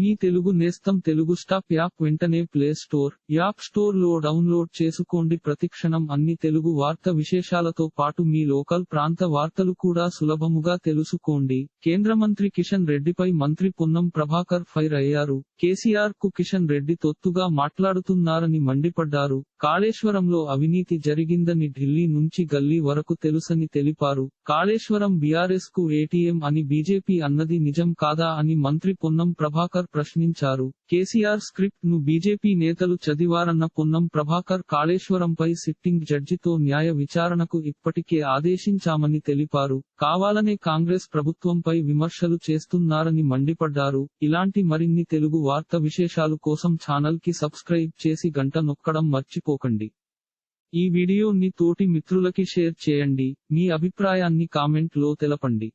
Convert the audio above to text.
మీ తెలుగు నేస్తం Telugu stop app వెంటనే play store app స్టోర్లో డౌన్లోడ్ చేసుకోండి. ప్రతిక్షణం అన్ని తెలుగు వార్త విశేషాలతో పాటు మీ లోకల్ ప్రాంత వార్తలు కూడా సులభముగా తెలుసుకోండి. కేంద్ర మంత్రి కిషన్ రెడ్డిపై మంత్రి పొన్నం ప్రభాకర్ ఫైర్ అయ్యారు. కేసీఆర్కు కిషన్ రెడ్డి తొత్తుగా మాట్లాడుతున్నారని మండిపడ్డారు. కాళేశ్వరంలో అవినీతి జరిగిందని ఢిల్లీ నుంచి గల్లీ వరకు తెలుసని తెలిపారు. కాళేశ్వరం బీఆర్ఎస్కు ఏటీఎం అని బీజేపీ అన్నది నిజం కాదా అని మంత్రి పొన్నం ప్రభాకర్ ప్రశ్నించారు. కేసీఆర్ స్క్రిప్ట్ను బీజేపీ నేతలు చదివారన్న పొన్నం ప్రభాకర్ కాళేశ్వరంపై సిట్టింగ్ జడ్జితో న్యాయ విచారణకు ఇప్పటికే ఆదేశించామని తెలిపారు. కావాలనే కాంగ్రెస్ ప్రభుత్వంపై విమర్శలు చేస్తున్నారని మండిపడ్డారు. ఇలాంటి మరిన్ని తెలుగు వార్త విశేషాలు కోసం ఛానల్కి సబ్స్క్రైబ్ చేసి గంట నొక్కడం మర్చిపోకండి. ఈ వీడియోని తోటి మిత్రులకి షేర్ చేయండి. మీ అభిప్రాయాన్ని కామెంట్లో తెలపండి.